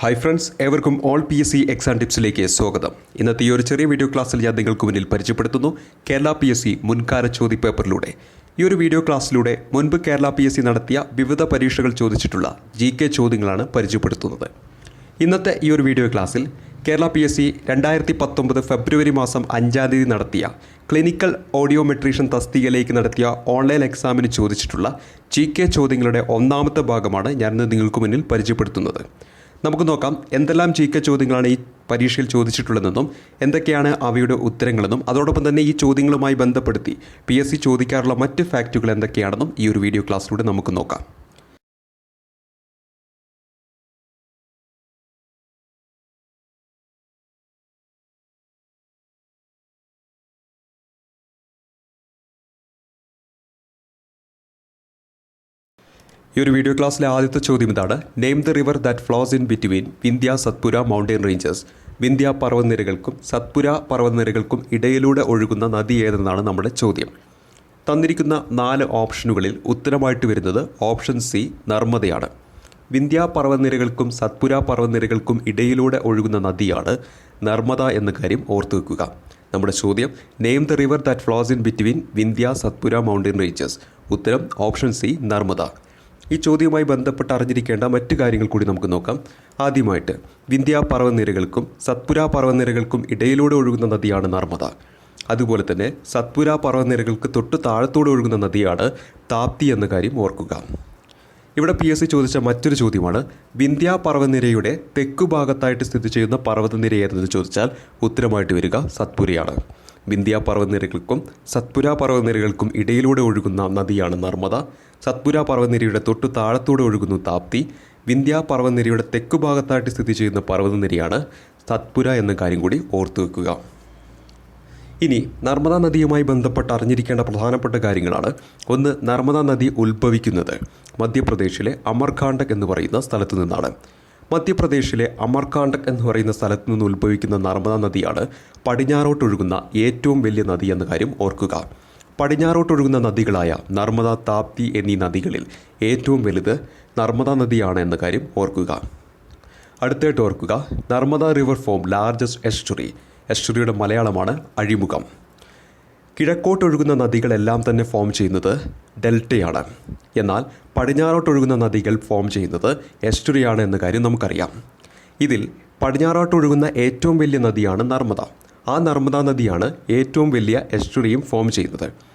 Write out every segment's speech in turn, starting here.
Hi friends ഏവർക്കും all P S C exam ടിപ്സിലേക്ക് സ്വാഗതം. ഇന്നത്തെ ഈ ഒരു ചെറിയ വീഡിയോ ക്ലാസ്സിൽ ഞാൻ നിങ്ങൾക്ക് മുന്നിൽ പരിചയപ്പെടുത്തുന്നു കേരള പി എസ് സി മുൻകാല ചോദ്യപേപ്പറിലൂടെ ഈ ഒരു വീഡിയോ ക്ലാസ്സിലൂടെ മുൻപ് കേരള പി എസ് സി നടത്തിയ വിവിധ പരീക്ഷകൾ ചോദിച്ചിട്ടുള്ള ജി കെ ചോദ്യങ്ങളാണ് പരിചയപ്പെടുത്തുന്നത്. ഇന്നത്തെ ഈ ഒരു വീഡിയോ ക്ലാസ്സിൽ കേരള പി എസ് സി രണ്ടായിരത്തി പത്തൊമ്പത് ഫെബ്രുവരി മാസം അഞ്ചാം തീയതി നടത്തിയ ക്ലിനിക്കൽ ഓഡിയോമെട്രീഷ്യൻ തസ്തികയിലേക്ക് നടത്തിയ ഓൺലൈൻ എക്സാമിന് ചോദിച്ചിട്ടുള്ള ജി കെ ചോദ്യങ്ങളുടെ ഒന്നാമത്തെ ഭാഗമാണ് ഞാനിന്ന് നിങ്ങൾക്ക് മുന്നിൽ പരിചയപ്പെടുത്തുന്നത്. നമുക്ക് നോക്കാം എന്തെല്ലാം ചീക്ക ചോദ്യങ്ങളാണ് ഈ പരീക്ഷയിൽ ചോദിച്ചിട്ടുള്ളതെന്നും എന്തൊക്കെയാണ് അവയുടെ ഉത്തരങ്ങളെന്നും അതോടൊപ്പം തന്നെ ഈ ചോദ്യങ്ങളുമായി ബന്ധപ്പെടുത്തി പി ചോദിക്കാറുള്ള മറ്റ് ഫാക്റ്റുകൾ എന്തൊക്കെയാണെന്നും ഈ ഒരു വീഡിയോ ക്ലാസ്സിലൂടെ നമുക്ക് നോക്കാം. ഈ ഒരു വീഡിയോ ക്ലാസ്സിലെ ആദ്യത്തെ ചോദ്യം ഇതാണ്. Name the river that flows in between Vindhya Satpura mountain ranges Vindhya പർവതനിരകൾക്കും Satpura പർവതനിരകൾക്കും ഇടയിലൂടെ ഒഴുകുന്ന നദി ഏതെന്നാണ് നമ്മുടെ ചോദ്യം. തന്നിരിക്കുന്ന നാല് ഓപ്ഷനുകളിൽ ഉത്തരമായിട്ട് വരുന്നത് ഓപ്ഷൻ സി നർമ്മദയാണ്. വിന്ധ്യ പർവതനിരകൾക്കും സത്പുര പർവതനിരകൾക്കും ഇടയിലൂടെ ഒഴുകുന്ന നദിയാണ് നർമ്മദ എന്ന കാര്യം ഓർത്തു വെക്കുക. നമ്മുടെ ചോദ്യം name the river that flows in between Vindhya Satpura mountain ranges ഉത്തരം ഓപ്ഷൻ സി നർമ്മദ. ഈ ചോദ്യവുമായി ബന്ധപ്പെട്ട് അറിഞ്ഞിരിക്കേണ്ട മറ്റു കാര്യങ്ങൾ കൂടി നമുക്ക് നോക്കാം. ആദ്യമായിട്ട് വിന്ധ്യ പർവനിരകൾക്കും സത്പുര പർവനിരകൾക്കും ഇടയിലൂടെ ഒഴുകുന്ന നദിയാണ് നർമ്മദ. അതുപോലെ തന്നെ സത്പുര പർവനിരകൾക്ക് തൊട്ട് താഴത്തോടെ ഒഴുകുന്ന നദിയാണ് താപ്തി എന്ന കാര്യം ഓർക്കുക. ഇവിടെ പി എസ് സി ചോദിച്ച മറ്റൊരു ചോദ്യമാണ് വിന്ധ്യ പർവനിരയുടെ തെക്കു ഭാഗത്തായിട്ട് സ്ഥിതി ചെയ്യുന്ന പർവതനിര ഏതെന്ന് ചോദിച്ചാൽ ഉത്തരമായിട്ട് വരിക സത്പുരയാണ്. വിന്ധ്യ പർവനിരകൾക്കും സത്പുര പർവനിരകൾക്കും ഇടയിലൂടെ ഒഴുകുന്ന നദിയാണ് നർമ്മദ. സത്പുര പർവനിരയുടെ തൊട്ടു താഴത്തൂടെ ഒഴുകുന്നു താപ്തി. വിന്ധ്യ പർവനിരയുടെ തെക്കു ഭാഗത്തായിട്ട് സ്ഥിതി ചെയ്യുന്ന പർവതനിരയാണ് സത്പുര എന്ന കാര്യം കൂടി ഓർത്തു വെക്കുക. ഇനി നർമ്മദാ നദിയുമായി ബന്ധപ്പെട്ട് അറിഞ്ഞിരിക്കേണ്ട പ്രധാനപ്പെട്ട കാര്യങ്ങളാണ്. ഒന്ന് നർമ്മദാ നദി ഉത്ഭവിക്കുന്നത് മധ്യപ്രദേശിലെ അമർകാണ്ടക് എന്ന് പറയുന്ന സ്ഥലത്തു നിന്നാണ്. മധ്യപ്രദേശിലെ അമർകാണ്ടക് എന്ന് പറയുന്ന സ്ഥലത്ത് നിന്ന് ഉത്ഭവിക്കുന്ന നർമ്മദ നദിയാണ് പടിഞ്ഞാറോട്ടൊഴുകുന്ന ഏറ്റവും വലിയ നദി എന്ന കാര്യം ഓർക്കുക. പടിഞ്ഞാറോട്ടൊഴുകുന്ന നദികളായ നർമ്മദ താപ്തി എന്നീ നദികളിൽ ഏറ്റവും വലുത് നർമ്മദ നദിയാണ് എന്ന കാര്യം ഓർക്കുക. അടുത്തായിട്ട് ഓർക്കുക Narmada river form largest estuary. എസ്റ്റുറിയുടെ മലയാളമാണ് അഴിമുഖം. കിഴക്കോട്ടൊഴുകുന്ന നദികളെല്ലാം തന്നെ ഫോം ചെയ്യുന്നത് ഡെൽറ്റയാണ്. എന്നാൽ പടിഞ്ഞാറോട്ടൊഴുകുന്ന നദികൾ ഫോം ചെയ്യുന്നത് എസ്റ്റുറിയാണ് എന്ന കാര്യം നമുക്കറിയാം. ഇതിൽ പടിഞ്ഞാറോട്ടൊഴുകുന്ന ഏറ്റവും വലിയ നദിയാണ് നർമ്മദ. ആ നർമ്മദ നദിയാണ് ഏറ്റവും വലിയ എസ്റ്റുറിയും ഫോം ചെയ്യുന്നത്.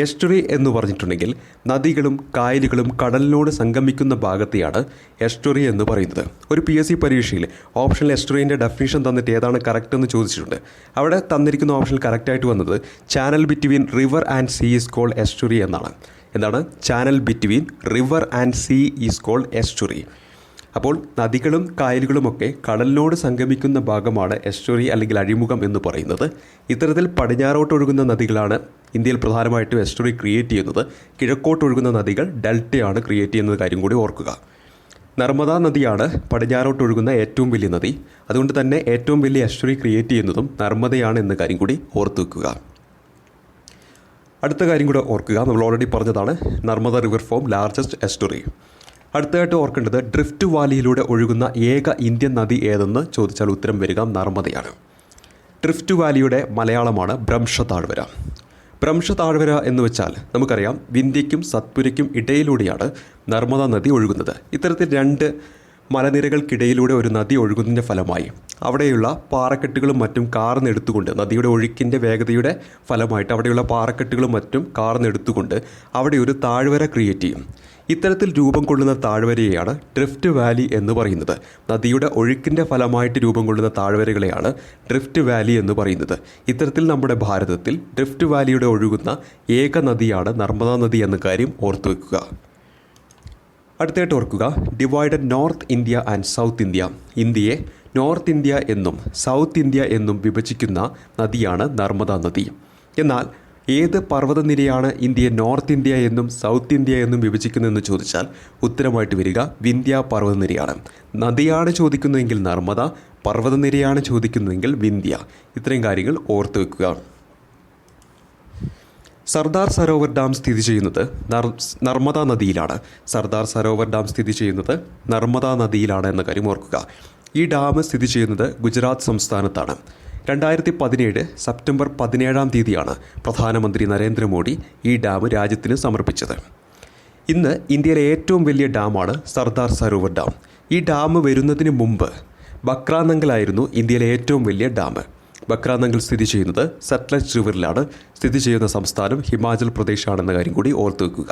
എസ്റ്റുറി എന്ന് പറഞ്ഞിട്ടുണ്ടെങ്കിൽ നദികളും കായലുകളും കടലിനോട് സംഗമിക്കുന്ന ഭാഗത്തെയാണ് എസ്റ്ററി എന്ന് പറയുന്നത്. ഒരു പി എസ് സി പരീക്ഷയിൽ ഓപ്ഷനിൽ എസ്റ്ററിന്റെ ഡെഫിനിഷൻ തന്നിട്ട് ഏതാണ് കറക്റ്റ് എന്ന് ചോദിച്ചിട്ടുണ്ട്. അവിടെ തന്നിരിക്കുന്ന ഓപ്ഷനിൽ കറക്റ്റായിട്ട് വന്നത് channel between river and sea is called estuary എന്നാണ്. എന്താണ്? Channel between river and sea is called estuary അപ്പോൾ നദികളും കായലുകളുമൊക്കെ കടലിനോട് സംഗമിക്കുന്ന ഭാഗമാണ് എസ്റ്റുറി അല്ലെങ്കിൽ അഴിമുഖം എന്ന് പറയുന്നത്. ഇത്തരത്തിൽ പടിഞ്ഞാറോട്ടൊഴുകുന്ന നദികളാണ് ഇന്ത്യയിൽ പ്രധാനമായിട്ടും എസ്റ്റുറി ക്രിയേറ്റ് ചെയ്യുന്നത്. കിഴക്കോട്ടൊഴുകുന്ന നദികൾ ഡെൽറ്റയാണ് ക്രിയേറ്റ് ചെയ്യുന്നത് കാര്യം കൂടി ഓർക്കുക. നർമ്മദാ നദിയാണ് പടിഞ്ഞാറോട്ടൊഴുകുന്ന ഏറ്റവും വലിയ നദി. അതുകൊണ്ട് തന്നെ ഏറ്റവും വലിയ എസ്റ്റുറി ക്രിയേറ്റ് ചെയ്യുന്നതും നർമ്മദയാണ് എന്ന കാര്യം കൂടി ഓർത്തു വെക്കുക. അടുത്ത കാര്യം കൂടെ ഓർക്കുക. നമ്മൾ ഓൾറെഡി പറഞ്ഞതാണ് Narmada river form largest estuary അടുത്തതായിട്ട് ഓർക്കേണ്ടത് ഡ്രിഫ്റ്റ് വാലിയിലൂടെ ഒഴുകുന്ന ഏക ഇന്ത്യൻ നദി ഏതെന്ന് ചോദിച്ചാൽ ഉത്തരം വരിക നർമ്മദയാണ്. ഡ്രിഫ്റ്റ് വാലിയുടെ മലയാളമാണ് ഭ്രംശ താഴ്വര ഭ്രംശ താഴ്വര എന്ന് വെച്ചാൽ നമുക്കറിയാം വിന്ധ്യയ്ക്കും സത്പുരയ്ക്കും ഇടയിലൂടെയാണ് നർമ്മദ നദി ഒഴുകുന്നത്. ഇത്തരത്തിൽ രണ്ട് മലനിരകൾക്കിടയിലൂടെ ഒരു നദി ഒഴുകുന്നതിന്റെ ഫലമായി അവിടെയുള്ള പാറക്കെട്ടുകളും മറ്റും കാർന്നെടുത്തുകൊണ്ട് നദിയുടെ ഒഴുക്കിന്റെ വേഗതയുടെ ഫലമായിട്ട് അവിടെയുള്ള പാറക്കെട്ടുകളും മറ്റും കാർന്നെടുത്തുകൊണ്ട് അവിടെ ഒരു താഴ്വര ക്രിയേറ്റ് ചെയ്യും. ഇത്തരത്തിൽ രൂപം കൊള്ളുന്ന താഴ്വരയെയാണ് ഡ്രിഫ്റ്റ് വാലി എന്ന് പറയുന്നത്. നദിയുടെ ഒഴുക്കിന്റെ ഫലമായിട്ട് രൂപം കൊള്ളുന്ന താഴ്വരകളെയാണ് ഡ്രിഫ്റ്റ് വാലി എന്ന് പറയുന്നത്. ഇത്തരത്തിൽ നമ്മുടെ ഭാരതത്തിൽ ഡ്രിഫ്റ്റ് വാലിയുടെ ഒഴുകുന്ന ഏക നദിയാണ് നർമ്മദാ നദി എന്ന കാര്യം ഓർത്തു വെക്കുക. അടുത്തായിട്ട് ഓർക്കുക divided north India and south India ഇന്ത്യയെ നോർത്ത് ഇന്ത്യ എന്നും സൗത്ത് ഇന്ത്യ എന്നും വിഭജിക്കുന്ന നദിയാണ് നർമ്മദാ നദി. എന്നാൽ ഏത് പർവതനിരയാണ് ഇന്ത്യയെ നോർത്ത് ഇന്ത്യ എന്നും സൗത്ത് ഇന്ത്യ എന്നും വിഭജിക്കുന്നതെന്ന് ചോദിച്ചാൽ ഉത്തരമായിട്ട് വരിക വിന്ധ്യ പർവതനിരയാണ്. നദിയാണ് ചോദിക്കുന്നതെങ്കിൽ നർമ്മദ പർവതനിരയാണ് ചോദിക്കുന്നതെങ്കിൽ വിന്ധ്യ. ഇത്രയും കാര്യങ്ങൾ ഓർത്തു വെക്കുക. സർദാർ സരോവർ ഡാം സ്ഥിതി ചെയ്യുന്നത് നർ- നർമ്മദ നദിയിലാണ്. സർദാർ സരോവർ ഡാം സ്ഥിതി ചെയ്യുന്നത് നർമ്മദ നദിയിലാണ് എന്ന കാര്യം ഓർക്കുക. ഈ ഡാം സ്ഥിതി ചെയ്യുന്നത് ഗുജറാത്ത് സംസ്ഥാനത്താണ്. രണ്ടായിരത്തി പതിനേഴ് സെപ്റ്റംബർ പതിനേഴാം തീയതിയാണ് പ്രധാനമന്ത്രി നരേന്ദ്രമോദി ഈ ഡാം രാജ്യത്തിന് സമർപ്പിച്ചത്. ഇന്ന് ഇന്ത്യയിലെ ഏറ്റവും വലിയ ഡാമാണ് സർദാർ സരോവർ ഡാം. ഈ ഡാം വരുന്നതിന് മുമ്പ് ബക്രാനങ്കലായിരുന്നു ഇന്ത്യയിലെ ഏറ്റവും വലിയ ഡാം. ബക്രാനങ്കൽ സ്ഥിതി ചെയ്യുന്നത് സത്ലജ് റിവറിലാണ്. സ്ഥിതി ചെയ്യുന്ന സംസ്ഥാനം ഹിമാചൽ പ്രദേശാണെന്ന കാര്യം കൂടി ഓർത്തു വെക്കുക.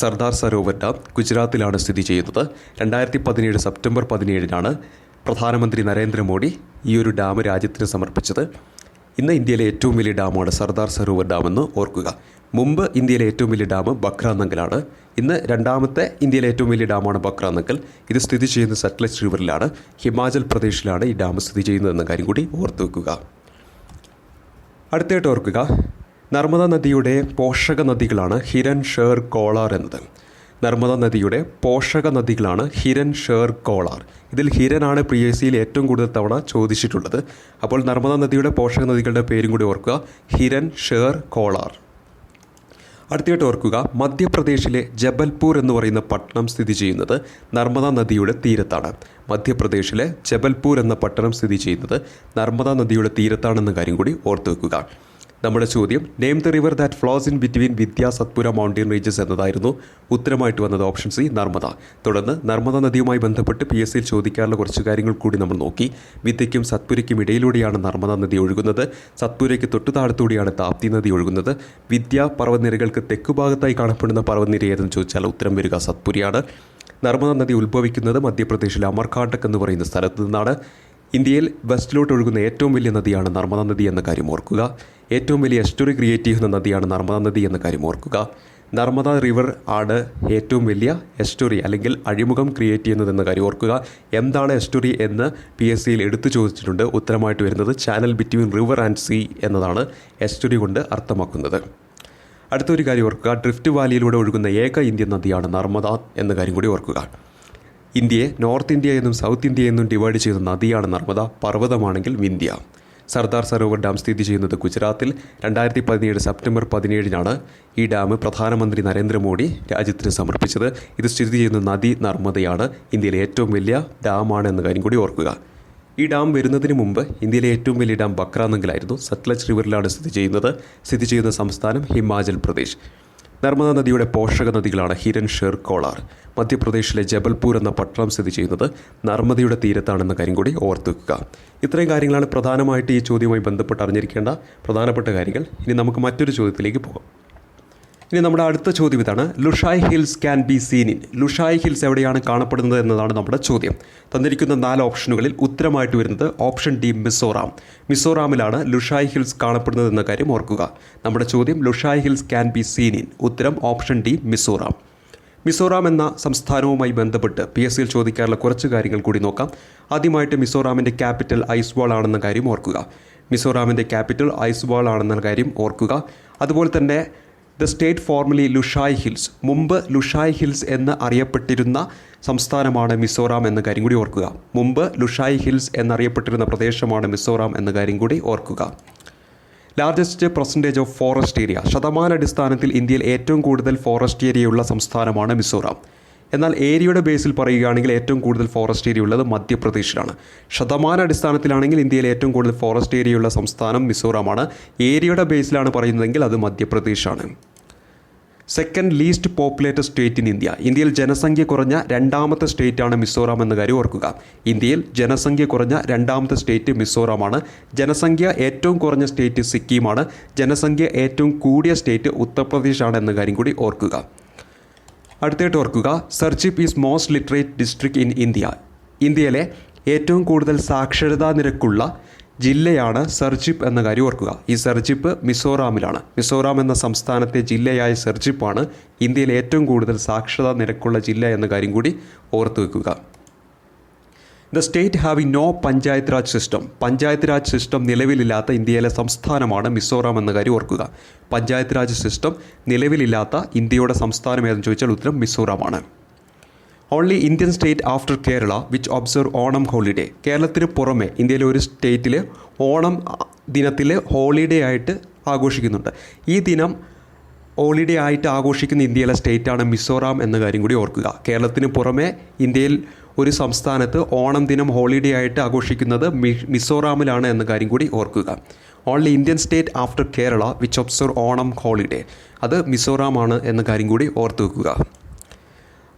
സർദാർ സരോവർ ഡാം ഗുജറാത്തിലാണ് സ്ഥിതി ചെയ്യുന്നത്. രണ്ടായിരത്തി പതിനേഴ് സെപ്റ്റംബർ പതിനേഴിനാണ് പ്രധാനമന്ത്രി നരേന്ദ്രമോദി ഈ ഒരു ഡാം രാജ്യത്തിന് സമർപ്പിച്ചത് ഇന്ന് ഇന്ത്യയിലെ ഏറ്റവും വലിയ ഡാമാണ് സർദാർ സരോവർ ഡാം എന്ന് ഓർക്കുക. മുമ്പ് ഇന്ത്യയിലെ ഏറ്റവും വലിയ ഡാം ബക്രാനങ്കലാണ്. ഇന്ന് രണ്ടാമത്തെ ഇന്ത്യയിലെ ഏറ്റവും വലിയ ഡാമാണ് ബക്രാനങ്കൽ. ഇത് സ്ഥിതി ചെയ്യുന്ന സത്ലജ് റിവറിലാണ്. ഹിമാചൽ പ്രദേശിലാണ് ഈ ഡാം സ്ഥിതി ചെയ്യുന്നതെന്ന കാര്യം കൂടി ഓർത്തു വെക്കുക. അടുത്തായിട്ട് ഓർക്കുക നർമ്മദ നദിയുടെ പോഷക നദികളാണ് ഹിരൺ ഷേർ കോളാർ എന്നത്. നർമ്മദ നദിയുടെ പോഷക നദികളാണ് ഹിരൻ ഷേർ കോളാർ. ഇതിൽ ഹിരനാണ് പി എസ് സിയിൽ ഏറ്റവും കൂടുതൽ തവണ ചോദിച്ചിട്ടുള്ളത്. അപ്പോൾ നർമ്മദ നദിയുടെ പോഷക നദികളുടെ പേരും കൂടി ഓർക്കുക. ഹിരൻ ഷേർ കോളാർ. അടുത്തായിട്ട് ഓർക്കുക. മധ്യപ്രദേശിലെ ജബൽപൂർ എന്ന് പറയുന്ന പട്ടണം സ്ഥിതി ചെയ്യുന്നത് നർമ്മദ നദിയുടെ തീരത്താണ്. മധ്യപ്രദേശിലെ ജബൽപൂർ എന്ന പട്ടണം സ്ഥിതി ചെയ്യുന്നത് നർമ്മദ നദിയുടെ തീരത്താണെന്ന കാര്യം കൂടി ഓർത്തു വെക്കുക. നമ്മുടെ ചോദ്യം name the river that flows in between Vindhya Satpura mountain ranges എന്നതായിരുന്നു ഉത്തരമായിട്ട് വന്നത് ഓപ്ഷൻ സി നർമ്മദ. തുടർന്ന് നർമ്മദ നദിയുമായി ബന്ധപ്പെട്ട് പി എസ് സിയിൽ ചോദിക്കാനുള്ള കുറച്ച് കാര്യങ്ങൾ കൂടി നമ്മൾ നോക്കി. വിദ്യയ്ക്കും സത്പുരയ്ക്കും ഇടയിലൂടെയാണ് നർമ്മദ നദി ഒഴുകുന്നത്. സത്പുരയ്ക്ക് തൊട്ടു താപ്തി നദി ഒഴുകുന്നത്. വിദ്യ പർവനിരകൾക്ക് തെക്ക് ഭാഗത്തായി കാണപ്പെടുന്ന പർവനിര ഏതെന്ന് ചോദിച്ചാൽ ഉത്തരം വരിക സത്പുരയാണ്. നർമ്മദ നദി ഉത്ഭവിക്കുന്നത് മധ്യപ്രദേശിലെ അമർകാട്ടക് എന്ന് പറയുന്ന സ്ഥലത്ത് നിന്നാണ്. ഇന്ത്യയിൽ വെസ്റ്റിലോട്ട് ഒഴുകുന്ന ഏറ്റവും വലിയ നദിയാണ് നർമ്മദ നദി എന്ന കാര്യം ഓർക്കുക. ഏറ്റവും വലിയ എസ്റ്ററി ക്രിയേറ്റ് ചെയ്യുന്ന നദിയാണ് നർമ്മദ നദി എന്ന കാര്യം ഓർക്കുക. നർമ്മദ റിവർ ആണ് ഏറ്റവും വലിയ എസ്റ്റോറി അല്ലെങ്കിൽ അഴിമുഖം ക്രിയേറ്റ് ചെയ്യുന്നതെന്ന കാര്യം ഓർക്കുക. എന്താണ് എസ്റ്റോറി എന്ന് പി എസ് സിയിൽ എടുത്തു ചോദിച്ചിട്ടുണ്ട്. ഉത്തരമായിട്ട് വരുന്നത് channel between river and sea എന്നതാണ് എസ്റ്റോറി കൊണ്ട് അർത്ഥമാക്കുന്നത്. അടുത്തൊരു കാര്യം ഓർക്കുക. ഡ്രിഫ്റ്റ് വാലിയിലൂടെ ഒഴുകുന്ന ഏക ഇന്ത്യൻ നദിയാണ് നർമ്മദ എന്ന കാര്യം കൂടി ഓർക്കുക. ഇന്ത്യയെ നോർത്ത് ഇന്ത്യ എന്നും സൗത്ത് ഇന്ത്യ എന്നും ഡിവൈഡ് ചെയ്യുന്ന നദിയാണ് നർമ്മദ പർവതമാണെങ്കിൽ വിന്ധ്യ. സർദാർ സരോവർ ഡാം സ്ഥിതി ചെയ്യുന്നത് ഗുജറാത്തിൽ. രണ്ടായിരത്തി പതിനേഴ് സെപ്റ്റംബർ പതിനേഴിനാണ് ഈ ഡാം പ്രധാനമന്ത്രി നരേന്ദ്രമോദി രാജ്യത്തിന് സമർപ്പിച്ചത്. ഇത് സ്ഥിതി ചെയ്യുന്ന നദി നർമ്മദയാണ്. ഇന്ത്യയിലെ ഏറ്റവും വലിയ ഡാമാണ് എന്ന കാര്യം കൂടി ഓർക്കുക. ഈ ഡാം വരുന്നതിന് മുമ്പ് ഇന്ത്യയിലെ ഏറ്റവും വലിയ ഡാം ബക്രാനങ്കിലായിരുന്നു സത്ലജ് റിവറിലാണ് സ്ഥിതി ചെയ്യുന്നത്. സ്ഥിതി ചെയ്യുന്ന സംസ്ഥാനം ഹിമാചൽ പ്രദേശ്. നർമ്മദ നദിയുടെ പോഷക നദികളാണ് ഹിരൺ ഷെർ കോളാർ. മധ്യപ്രദേശിലെ ജബൽപൂർ എന്ന പട്ടണം സ്ഥിതി ചെയ്യുന്നത് നർമ്മദയുടെ തീരത്താണെന്ന കാര്യം കൂടി ഓർത്തുവെക്കുക ഇത്രയും കാര്യങ്ങളാണ് പ്രധാനമായിട്ട് ഈ ചോദ്യവുമായി ബന്ധപ്പെട്ട് അറിഞ്ഞിരിക്കേണ്ട പ്രധാനപ്പെട്ട കാര്യങ്ങൾ. ഇനി നമുക്ക് മറ്റൊരു ചോദ്യത്തിലേക്ക് പോകാം. ഇനി നമ്മുടെ അടുത്ത ചോദ്യം ഇതാണ്. Lushai hills can be seen in. Lushai hills എവിടെയാണ് കാണപ്പെടുന്നത് എന്നതാണ് നമ്മുടെ ചോദ്യം. തന്നിരിക്കുന്ന നാല് ഓപ്ഷനുകളിൽ ഉത്തരമായിട്ട് വരുന്നത് ഓപ്ഷൻ ഡി മിസോറാം. മിസോറാമിലാണ് ലുഷായ് ഹിൽസ് കാണപ്പെടുന്നത് എന്ന കാര്യം ഓർക്കുക. നമ്മുടെ ചോദ്യം Lushai hills can be seen in. ഉത്തരം ഓപ്ഷൻ ഡി മിസോറാം. മിസോറാം എന്ന സംസ്ഥാനവുമായി ബന്ധപ്പെട്ട് പി എസ് സിയിൽ ചോദിക്കാറുള്ള കുറച്ച് കാര്യങ്ങൾ കൂടി നോക്കാം. ആദ്യമായിട്ട് മിസോറാമിന്റെ ക്യാപിറ്റൽ ഐസ്വാൾ ആണെന്ന കാര്യം ഓർക്കുക. മിസോറാമിന്റെ ക്യാപിറ്റൽ ഐസ്വാൾ ആണെന്ന കാര്യം ഓർക്കുക. അതുപോലെ തന്നെ the state formerly Lushai hills മുമ്പ് ലുഷായ് ഹിൽസ് എന്ന് അറിയപ്പെട്ടിരുന്ന സംസ്ഥാനമാണ് മിസോറാം എന്ന കാര്യം കൂടി ഓർക്കുക. മുമ്പ് ലുഷായ് ഹിൽസ് എന്നറിയപ്പെട്ടിരുന്ന പ്രദേശമാണ് മിസോറാം എന്ന കാര്യം കൂടി ഓർക്കുക. Largest percentage of forest area ശതമാനാടിസ്ഥാനത്തിൽ ഇന്ത്യയിൽ ഏറ്റവും കൂടുതൽ ഫോറസ്റ്റ് ഏരിയയുള്ള സംസ്ഥാനമാണ് മിസോറാം. എന്നാൽ ഏരിയയുടെ ബേസിൽ പറയുകയാണെങ്കിൽ ഏറ്റവും കൂടുതൽ ഫോറസ്റ്റ് ഏരിയ ഉള്ളത് മധ്യപ്രദേശിലാണ്. ശതമാന അടിസ്ഥാനത്തിലാണെങ്കിൽ ഇന്ത്യയിൽ ഏറ്റവും കൂടുതൽ ഫോറസ്റ്റ് ഏരിയയുള്ള സംസ്ഥാനം മിസോറാമാണ്. ഏരിയയുടെ ബേസിലാണ് പറയുന്നതെങ്കിൽ അത് മധ്യപ്രദേശാണ്. Second least populated state in India ഇന്ത്യയിൽ ജനസംഖ്യ കുറഞ്ഞ രണ്ടാമത്തെ സ്റ്റേറ്റാണ് മിസോറാം എന്ന കാര്യം ഓർക്കുക. ഇന്ത്യയിൽ ജനസംഖ്യ കുറഞ്ഞ രണ്ടാമത്തെ സ്റ്റേറ്റ് മിസോറാമാണ്. ജനസംഖ്യ ഏറ്റവും കുറഞ്ഞ സ്റ്റേറ്റ് സിക്കിമാണ്. ജനസംഖ്യ ഏറ്റവും കൂടിയ സ്റ്റേറ്റ് ഉത്തർപ്രദേശാണ് എന്ന കാര്യം കൂടി ഓർക്കുക. അടുത്തായിട്ട് ഓർക്കുക Serchhip is most literate district in India. ഇന്ത്യയിലെ ഏറ്റവും കൂടുതൽ സാക്ഷരതാ നിരക്കുള്ള ജില്ലയാണ് സർജിപ്പ് എന്ന കാര്യം ഓർക്കുക. ഈ സർജിപ്പ് മിസോറാമിലാണ്. മിസോറാം എന്ന സംസ്ഥാനത്തെ ജില്ലയായ സർജിപ്പാണ് ഇന്ത്യയിലെ ഏറ്റവും കൂടുതൽ സാക്ഷരതാ നിരക്കുള്ള ജില്ല എന്ന കാര്യം കൂടി ഓർത്തു വെക്കുക. The state having no panchayat raj system panchayat raj system നിലവിലില്ലാത്ത ഇന്ത്യയിലെ സംസ്ഥാനമാണ് മിസോറാം എന്ന കാര്യം ഓർക്കുക പഞ്ചായത്ത് രാജ് സിസ്റ്റം നിലവിലില്ലാത്ത ഇന്ത്യയുടെ സംസ്ഥാനം ഏതെന്ന് ചോദിച്ചാൽ ഉത്തരം മിസോറാമാണ് only Indian state after Kerala which observe Onam holiday കേരളത്തിന് പുറമെ ഇന്ത്യയിലെ ഒരു സ്റ്റേറ്റിൽ ഓണം ദിനത്തിൽ ഹോളിഡേ ആയിട്ട് ആഘോഷിക്കുന്നുണ്ട് ഈ ദിനം ഹോളിഡേ ആയിട്ട് ആഘോഷിക്കുന്ന ഇന്ത്യയിലെ സ്റ്റേറ്റാണ് മിസോറാം എന്ന കാര്യം കൂടി ഓർക്കുക. കേരളത്തിന് പുറമെ ഇന്ത്യയിൽ ഒരു സംസ്ഥാനത്ത് ഓണം ദിനം ഹോളിഡേ ആയിട്ട് ആഘോഷിക്കുന്നത് മിസോറാമിലാണ് എന്ന കാര്യം കൂടി ഓർക്കുക. Only Indian state after Kerala which observe Onam holiday അത് മിസോറാമാണ് എന്ന കാര്യം കൂടി ഓർത്ത് വെക്കുക.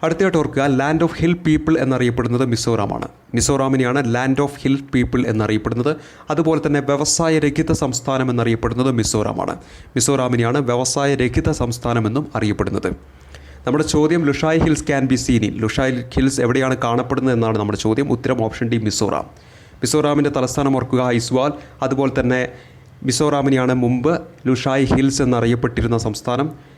അടുത്തതായിട്ട് ഓർക്കുക ലാൻഡ് ഓഫ് ഹിൽ പീപ്പിൾ എന്നറിയപ്പെടുന്നത് മിസോറാമാണ്. മിസോറാമിനെയാണ് ലാൻഡ് ഓഫ് ഹിൽ പീപ്പിൾ എന്നറിയപ്പെടുന്നത്. അതുപോലെ തന്നെ വ്യവസായ രഹിത സംസ്ഥാനം എന്നറിയപ്പെടുന്നത് മിസോറാമാണ്. മിസോറാമിനെയാണ് വ്യവസായ രഹിത സംസ്ഥാനമെന്നും അറിയപ്പെടുന്നത്. നമ്മുടെ ചോദ്യം Lushai Hills can be seen Lushai Hills എവിടെയാണ് കാണപ്പെടുന്നത് എന്നാണ് നമ്മുടെ ചോദ്യം. ഉത്തരം ഓപ്ഷൻ ഡി മിസോറാം. മിസോറാമിന്റെ തലസ്ഥാനം ഓർക്കുക ഐസ്വാൾ. അതുപോലെ തന്നെ മിസോറാമിനെയാണ് മുമ്പ് ലുഷായ് ഹിൽസ് എന്നറിയപ്പെട്ടിരുന്ന സംസ്ഥാനം.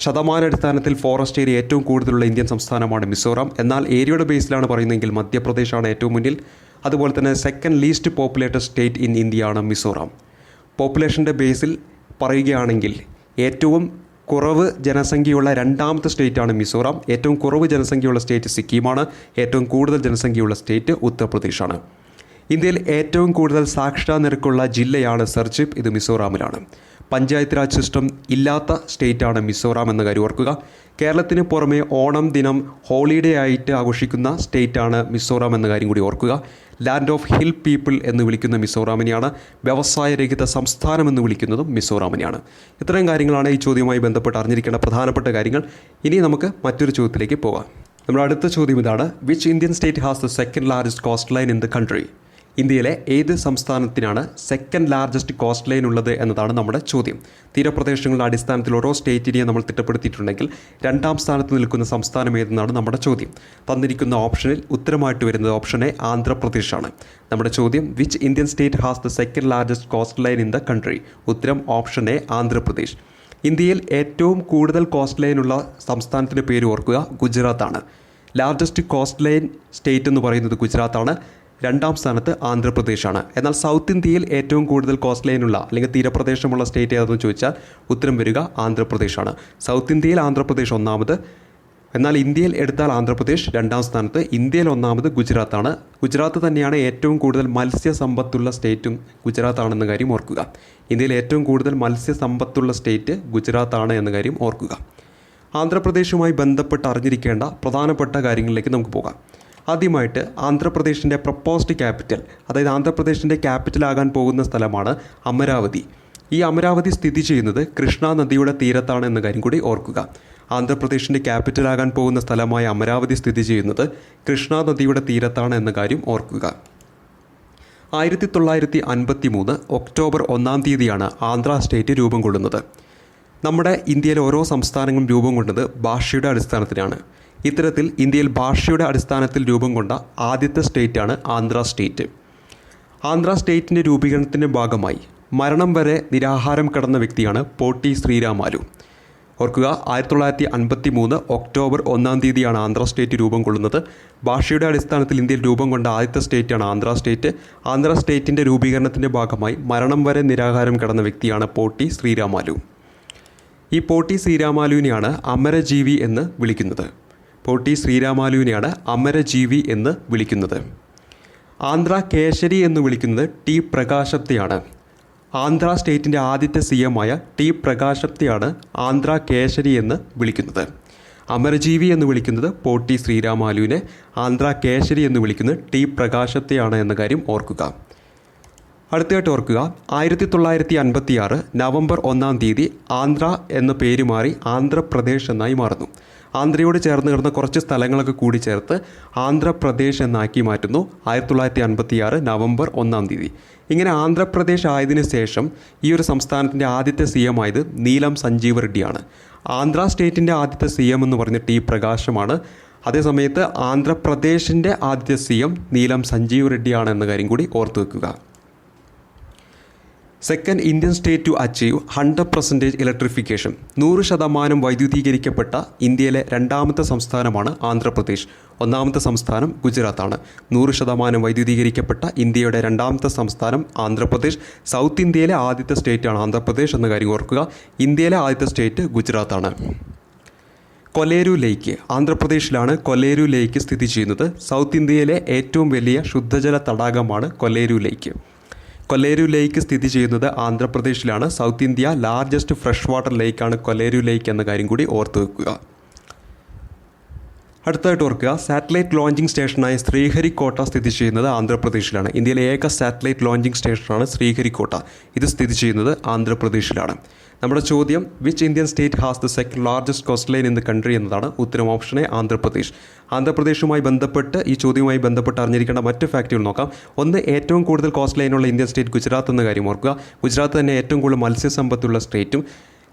ശതമാനാടിസ്ഥാനത്തിൽ ഫോറസ്റ്റ് ഏരിയ ഏറ്റവും കൂടുതലുള്ള ഇന്ത്യൻ സംസ്ഥാനമാണ് മിസോറാം. എന്നാൽ ഏരിയയുടെ ബേസിലാണ് പറയുന്നതെങ്കിൽ മധ്യപ്രദേശാണ് ഏറ്റവും മുന്നിൽ. അതുപോലെ തന്നെ second least populated state in ഇന്ത്യയാണ് മിസോറാം. പോപ്പുലേഷന്റെ ബേസിൽ പറയുകയാണെങ്കിൽ ഏറ്റവും കുറവ് ജനസംഖ്യയുള്ള രണ്ടാമത്തെ സ്റ്റേറ്റാണ് മിസോറാം. ഏറ്റവും കുറവ് ജനസംഖ്യയുള്ള സ്റ്റേറ്റ് സിക്കിമാണ്. ഏറ്റവും കൂടുതൽ ജനസംഖ്യയുള്ള സ്റ്റേറ്റ് ഉത്തർപ്രദേശാണ്. ഇന്ത്യയിൽ ഏറ്റവും കൂടുതൽ സാക്ഷരതാ നിരക്കുള്ള ജില്ലയാണ് സർജിപ്പ്. ഇത് മിസോറാമിലാണ്. പഞ്ചായത്ത് രാജ് സിസ്റ്റം ഇല്ലാത്ത സ്റ്റേറ്റാണ് മിസോറാം എന്ന കാര്യം ഓർക്കുക. കേരളത്തിന് പുറമെ ഓണം ദിനം ഹോളിഡേ ആയിട്ട് ആഘോഷിക്കുന്ന സ്റ്റേറ്റാണ് മിസോറാം എന്ന കാര്യം കൂടി ഓർക്കുക. ലാൻഡ് ഓഫ് ഹിൽ പീപ്പിൾ എന്ന് വിളിക്കുന്ന മിസോറാമിനെയാണ് വ്യവസായ രഹിത സംസ്ഥാനം എന്ന് വിളിക്കുന്നതും മിസോറാമിനെയാണ്. ഇത്രയും കാര്യങ്ങളാണ് ഈ ചോദ്യവുമായി ബന്ധപ്പെട്ട് അറിഞ്ഞിരിക്കേണ്ട പ്രധാനപ്പെട്ട കാര്യങ്ങൾ. ഇനി നമുക്ക് മറ്റൊരു ചോദ്യത്തിലേക്ക് പോകാം. നമ്മുടെ അടുത്ത ചോദ്യം ഇതാണ് which Indian state has the second largest coastline in the country ഇന്ത്യയിലെ ഏത് സംസ്ഥാനത്തിനാണ് സെക്കൻഡ് ലാർജസ്റ്റ് കോസ്റ്റ് ലൈൻ ഉള്ളത് എന്നതാണ് നമ്മുടെ ചോദ്യം. തീരപ്രദേശങ്ങളുടെ അടിസ്ഥാനത്തിൽ ഓരോ സ്റ്റേറ്റിനെയും നമ്മൾ തിട്ടപ്പെടുത്തിയിട്ടുണ്ടെങ്കിൽ രണ്ടാം സ്ഥാനത്ത് നിൽക്കുന്ന സംസ്ഥാനം ഏതെന്നാണ് നമ്മുടെ ചോദ്യം. തന്നിരിക്കുന്ന ഓപ്ഷനിൽ ഉത്തരമായിട്ട് വരുന്നത് ഓപ്ഷൻ എ ആന്ധ്രാപ്രദേശാണ്. നമ്മുടെ ചോദ്യം which Indian state has the second largest coast line in the country ഉത്തരം ഓപ്ഷൻ എ ആന്ധ്രാപ്രദേശ്. ഇന്ത്യയിൽ ഏറ്റവും കൂടുതൽ കോസ്റ്റ് ലൈനുള്ള സംസ്ഥാനത്തിന്റെ പേര് ഓർക്കുക ഗുജറാത്താണ്. ലാർജസ്റ്റ് കോസ്റ്റ് ലൈൻ സ്റ്റേറ്റ് എന്ന് പറയുന്നത് ഗുജറാത്താണ്. രണ്ടാം സ്ഥാനത്ത് ആന്ധ്രാപ്രദേശാണ്. എന്നാൽ സൗത്ത് ഇന്ത്യയിൽ ഏറ്റവും കൂടുതൽ കോസ്റ്റ് ലൈനുള്ള അല്ലെങ്കിൽ തീരപ്രദേശമുള്ള സ്റ്റേറ്റ് ഏതാണെന്ന് ചോദിച്ചാൽ ഉത്തരം വരിക ആന്ധ്രാപ്രദേശാണ്. സൗത്ത് ഇന്ത്യയിൽ ആന്ധ്രാപ്രദേശ് ഒന്നാമത് എന്നാൽ ഇന്ത്യയിൽ എടുത്താൽ ആന്ധ്രാപ്രദേശ് രണ്ടാം സ്ഥാനത്ത് ഇന്ത്യയിൽ ഒന്നാമത് ഗുജറാത്താണ്. ഗുജറാത്ത് തന്നെയാണ് ഏറ്റവും കൂടുതൽ മത്സ്യസമ്പത്തുള്ള സ്റ്റേറ്റും ഗുജറാത്താണെന്ന കാര്യം ഓർക്കുക. ഇന്ത്യയിൽ ഏറ്റവും കൂടുതൽ മത്സ്യസമ്പത്തുള്ള സ്റ്റേറ്റ് ഗുജറാത്താണ് എന്ന കാര്യം ഓർക്കുക. ആന്ധ്രാപ്രദേശുമായി ബന്ധപ്പെട്ട് അറിഞ്ഞിരിക്കേണ്ട പ്രധാനപ്പെട്ട കാര്യങ്ങളിലേക്ക് നമുക്ക് പോകാം. ആദ്യമായിട്ട് ആന്ധ്രാപ്രദേശിന്റെ പ്രപ്പോസ്ഡ് ക്യാപിറ്റൽ അതായത് ആന്ധ്രാപ്രദേശിന്റെ ക്യാപിറ്റലാകാൻ പോകുന്ന സ്ഥലമാണ് അമരാവതി. ഈ അമരാവതി സ്ഥിതി ചെയ്യുന്നത് കൃഷ്ണ നദിയുടെ തീരത്താണ് എന്ന കാര്യം കൂടി ഓർക്കുക. ആന്ധ്രാപ്രദേശിന്റെ ക്യാപിറ്റലാകാൻ പോകുന്ന സ്ഥലമായ അമരാവതി സ്ഥിതി ചെയ്യുന്നത് കൃഷ്ണ നദിയുടെ തീരത്താണ് എന്ന കാര്യം ഓർക്കുക. ആയിരത്തി തൊള്ളായിരത്തി അൻപത്തി മൂന്ന് ഒക്ടോബർ ഒന്നാം തീയതിയാണ് ആന്ധ്ര സ്റ്റേറ്റ് രൂപം കൊള്ളുന്നത്. നമ്മുടെ ഇന്ത്യയിലെ ഓരോ സംസ്ഥാനങ്ങളും രൂപം കൊണ്ടത് ഭാഷയുടെ അടിസ്ഥാനത്തിലാണ്. ഇത്തരത്തിൽ ഇന്ത്യയിൽ ഭാഷയുടെ അടിസ്ഥാനത്തിൽ രൂപം കൊണ്ട ആദ്യത്തെ സ്റ്റേറ്റാണ് ആന്ധ്ര സ്റ്റേറ്റ്. ആന്ധ്ര സ്റ്റേറ്റിന്റെ രൂപീകരണത്തിന്റെ ഭാഗമായി മരണം വരെ നിരാഹാരം കടന്ന വ്യക്തിയാണ് പോട്ടി ശ്രീരാമാലു. ഓർക്കുക ആയിരത്തി തൊള്ളായിരത്തി അൻപത്തി മൂന്ന് ഒക്ടോബർ ഒന്നാം തീയതിയാണ് ആന്ധ്ര സ്റ്റേറ്റ് രൂപം കൊള്ളുന്നത്. ഭാഷയുടെ അടിസ്ഥാനത്തിൽ ഇന്ത്യയിൽ രൂപം കൊണ്ട ആദ്യത്തെ സ്റ്റേറ്റാണ് ആന്ധ്ര സ്റ്റേറ്റ്. ആന്ധ്ര സ്റ്റേറ്റിന്റെ രൂപീകരണത്തിന്റെ ഭാഗമായി മരണം വരെ നിരാഹാരം കടന്ന വ്യക്തിയാണ് പോട്ടി ശ്രീരാമാലു. ഈ പോട്ടി ശ്രീരാമാലുവിനെയാണ് അമരജീവി എന്ന് വിളിക്കുന്നത്. പോട്ടി ശ്രീരാമാലുവിനെയാണ് അമരജീവി എന്ന് വിളിക്കുന്നത്. ആന്ധ്ര കേശരി എന്ന് വിളിക്കുന്നത് ടി പ്രകാശപ്തിയാണ് ആന്ധ്ര സ്റ്റേറ്റിന്റെ ആദ്യത്തെ സി എമായ ടി പ്രകാശപ്തിയാണ് ആന്ധ്ര കേശരി എന്ന് വിളിക്കുന്നത്. അമരജീവി എന്ന് വിളിക്കുന്നത് പോട്ടി ശ്രീരാമാലുവിനെ ആന്ധ്ര കേശരി എന്ന് വിളിക്കുന്നത് ടി പ്രകാശത്തെയാണ് എന്ന കാര്യം ഓർക്കുക. അടുത്തതായിട്ട് ഓർക്കുക ആയിരത്തി തൊള്ളായിരത്തി അൻപത്തി ആറ് നവംബർ ഒന്നാം തീയതി ആന്ധ്ര എന്ന പേര് മാറി ആന്ധ്രാപ്രദേശ് എന്നായി മാറുന്നു. ആന്ധ്രയോട് ചേർന്ന് കിടന്ന കുറച്ച് സ്ഥലങ്ങളൊക്കെ കൂടി ചേർത്ത് ആന്ധ്രാപ്രദേശ് എന്നാക്കി മാറ്റുന്നു ആയിരത്തി തൊള്ളായിരത്തി അൻപത്തി നവംബർ ഒന്നാം തീയതി. ഇങ്ങനെ ആന്ധ്രാപ്രദേശ് ആയതിനു ശേഷം ഈ ഒരു സംസ്ഥാനത്തിന്റെ ആദ്യത്തെ സി എം ആയത് നീലം സഞ്ജീവ് റെഡ്ഡിയാണ്. ആന്ധ്രാ സ്റ്റേറ്റിന്റെ ആദ്യത്തെ സി എം എന്ന് പറഞ്ഞ ടി പ്രകാശമാണ്. അതേസമയത്ത് ആന്ധ്രാപ്രദേശിന്റെ ആദ്യത്തെ സി എം നീലം സഞ്ജീവ് റെഡ്ഡിയാണ് എന്ന കാര്യം കൂടി ഓർത്തു വെക്കുക. Second Indian state to achieve hundred percentage electrification. നൂറ് ശതമാനം വൈദ്യുതീകരിക്കപ്പെട്ട ഇന്ത്യയിലെ രണ്ടാമത്തെ സംസ്ഥാനമാണ് ആന്ധ്രാപ്രദേശ്. ഒന്നാമത്തെ സംസ്ഥാനം ഗുജറാത്താണ്. നൂറ് ശതമാനം വൈദ്യുതീകരിക്കപ്പെട്ട ഇന്ത്യയുടെ രണ്ടാമത്തെ സംസ്ഥാനം ആന്ധ്രാപ്രദേശ്. സൗത്ത് ഇന്ത്യയിലെ ആദ്യത്തെ സ്റ്റേറ്റാണ് ആന്ധ്രാപ്രദേശ് എന്ന കാര്യം ഓർക്കുക. ഇന്ത്യയിലെ ആദ്യത്തെ സ്റ്റേറ്റ് ഗുജറാത്താണ്. കൊലേരു ലേക്ക്. ആന്ധ്രാപ്രദേശിലാണ് കൊലേരു ലേക്ക് സ്ഥിതി ചെയ്യുന്നത്. സൗത്ത് ഇന്ത്യയിലെ ഏറ്റവും വലിയ ശുദ്ധജല തടാകമാണ് കൊലേരു ലേക്ക്. കൊല്ലേരു ലേക്ക് സ്ഥിതി ചെയ്യുന്നത് ആന്ധ്രാപ്രദേശിലാണ്. South India largest fresh water ലേക്കാണ് കൊല്ലേരു ലേക്ക് എന്ന കാര്യം കൂടി ഓർത്തു വെക്കുക. അടുത്തതായിട്ട് ഓർക്കുക സാറ്റലൈറ്റ് ലോഞ്ചിങ് സ്റ്റേഷനായ ശ്രീഹരിക്കോട്ട സ്ഥിതി ചെയ്യുന്നത് ആന്ധ്രാപ്രദേശിലാണ്. ഇന്ത്യയിലെ ഏക സാറ്റലൈറ്റ് ലോഞ്ചിങ് സ്റ്റേഷനാണ് ശ്രീഹരിക്കോട്ട. ഇത് സ്ഥിതി ചെയ്യുന്നത് ആന്ധ്രാപ്രദേശിലാണ്. നമ്മുടെ ചോദ്യം which Indian state has the second largest coastline in the country എന്നതാണ് ഉത്തരം ഓപ്ഷനെ ആന്ധ്രാപ്രദേശ്. ആന്ധ്രാപ്രദേശുമായി ബന്ധപ്പെട്ട് ഈ ചോദ്യവുമായി ബന്ധപ്പെട്ട് അറിഞ്ഞിരിക്കേണ്ട മറ്റ് ഫാക്റ്റുകൾ നോക്കാം. ഒന്ന് ഏറ്റവും കൂടുതൽ കോസ്റ്റ് ലൈനുള്ള ഇന്ത്യൻ സ്റ്റേറ്റ് ഗുജറാത്ത് എന്ന കാര്യം ഓർക്കുക. ഗുജറാത്ത് തന്നെ ഏറ്റവും കൂടുതൽ മത്സ്യസമ്പത്തുള്ള സ്റ്റേറ്റും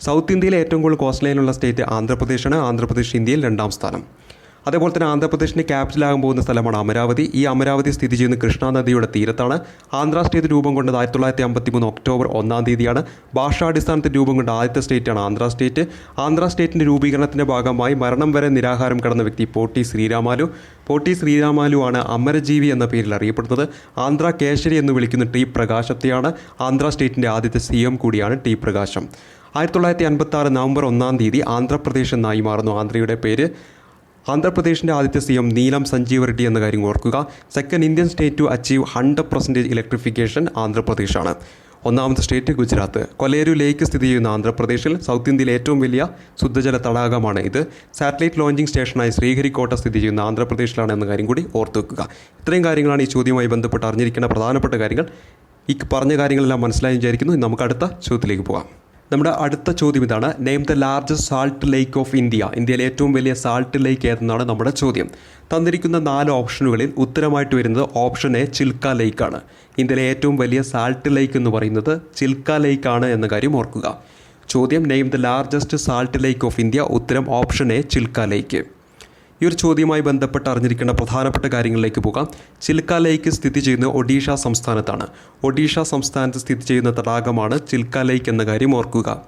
സൗത്ത് ഇന്ത്യയിലെ ഏറ്റവും കൂടുതൽ കോസ്റ്റ് ലൈനുള്ള സ്റ്റേറ്റ് ആന്ധ്രാപ്രദേശാണ്. ആന്ധ്രാപ്രദേശ് ഇന്ത്യയിൽ രണ്ടാം സ്ഥാനം. അതേപോലെ തന്നെ ആന്ധ്രാപ്രദേശിന്റെ ക്യാപിറ്റലാകാൻ പോകുന്ന സ്ഥലമാണ് അമരാവതി. ഈ അമരാവതി സ്ഥിതി ചെയ്യുന്ന കൃഷ്ണാ നദിയുടെ തീരത്താണ്. ആന്ധ്രാ സ്റ്റേറ്റ് രൂപം കൊണ്ടത് ആയിരത്തി തൊള്ളായിരത്തി അമ്പത്തി മൂന്ന് ഒക്ടോബർ ഒന്നാം തീയതിയാണ്. ഭാഷാടിസ്ഥാനത്തിൽ രൂപം കൊണ്ട ആദ്യത്തെ സ്റ്റേറ്റാണ് ആന്ധ്ര സ്റ്റേറ്റ് ആന്ധ്ര സ്റ്റേറ്റിന്റെ രൂപീകരണത്തിന്റെ ഭാഗമായി മരണം വരെ നിരാഹാരം കടന്ന വ്യക്തി പോട്ടി ശ്രീരാമാലു. പോട്ടി ശ്രീരാമാലു ആണ് അമരജീവി എന്ന പേരിൽ അറിയപ്പെടുന്നത്. ആന്ധ്ര കേശരി എന്ന് വിളിക്കുന്ന ടി പ്രകാശത്തെയാണ് ആന്ധ്ര സ്റ്റേറ്റിന്റെ ആദ്യത്തെ സി എം കൂടിയാണ് ടി പ്രകാശം. ആയിരത്തി തൊള്ളായിരത്തി അൻപത്തി ആറ് നവംബർ ഒന്നാം തീയതി ആന്ധ്രാപ്രദേശ് എന്നായി മാറുന്നു. ആന്ധ്രയുടെ പേര് ആന്ധ്രാപ്രദേശിന്റെ ആദ്യത്തെ സി എം നീലം സഞ്ജീവ് റെഡ്ഡി എന്ന കാര്യം ഓർക്കുക. Second Indian state to achieve hundred percentage electrification ആന്ധ്രാപ്രദേശാണ്. ഒന്നാമത്തെ സ്റ്റേറ്റ് ഗുജറാത്ത്. കൊലേരു ലേക്ക് സ്ഥിതി ചെയ്യുന്ന ആന്ധ്രാപ്രദേശിൽ സൗത്ത് ഇന്ത്യയിലെ ഏറ്റവും വലിയ ശുദ്ധജല തടാകമാണ് ഇത്. സാറ്റലൈറ്റ് ലോഞ്ചിങ് സ്റ്റേഷനായി ശ്രീഹരിക്കോട്ട സ്ഥിതി ചെയ്യുന്ന ആന്ധ്രാപ്രദേശിലാണ് എന്ന കാര്യം കൂടി ഓർത്തു വെക്കുക ഇത്രയും കാര്യങ്ങളാണ് ഈ ചോദ്യവുമായി ബന്ധപ്പെട്ട് അറിഞ്ഞിരിക്കേണ്ട പ്രധാനപ്പെട്ട കാര്യങ്ങൾ. ഈ പറഞ്ഞ കാര്യങ്ങളെല്ലാം മനസ്സിലായി വിചാരിക്കുന്നു. നമുക്ക് അടുത്ത ചോദ്യത്തിലേക്ക് പോകാം. നമ്മുടെ അടുത്ത ചോദ്യം ഇതാണ്. Name the largest salt lake of India ഇന്ത്യയിലെ ഏറ്റവും വലിയ സാൾട്ട് ലേക്ക് ഏതെന്നാണ് നമ്മുടെ ചോദ്യം. തന്നിരിക്കുന്ന നാല് ഓപ്ഷനുകളിൽ ഉത്തരമായിട്ട് വരുന്നത് ഓപ്ഷൻ എ ചിൽക്ക ലേക്കാണ് ഇന്ത്യയിലെ ഏറ്റവും വലിയ സാൾട്ട് ലേക്ക് എന്ന് പറയുന്നത് ചിൽക്ക ലേക്കാണ് എന്ന കാര്യം ഓർക്കുക. ചോദ്യം name the largest salt lake of India ഉത്തരം ഓപ്ഷൻ എ ചിൽക്ക ലേക്ക് ഈ ഒരു ചോദ്യവുമായി ബന്ധപ്പെട്ട് അറിഞ്ഞിരിക്കേണ്ട പ്രധാനപ്പെട്ട കാര്യങ്ങളിലേക്ക് പോകാം. ചിൽക്ക ലേക്ക് സ്ഥിതി ചെയ്യുന്ന ഒഡീഷ സംസ്ഥാനത്താണ്. ഒഡീഷ സംസ്ഥാനത്ത് സ്ഥിതി ചെയ്യുന്ന തടാകമാണ് ചിൽക്ക ലേക്ക് എന്ന കാര്യം ഓർക്കുക.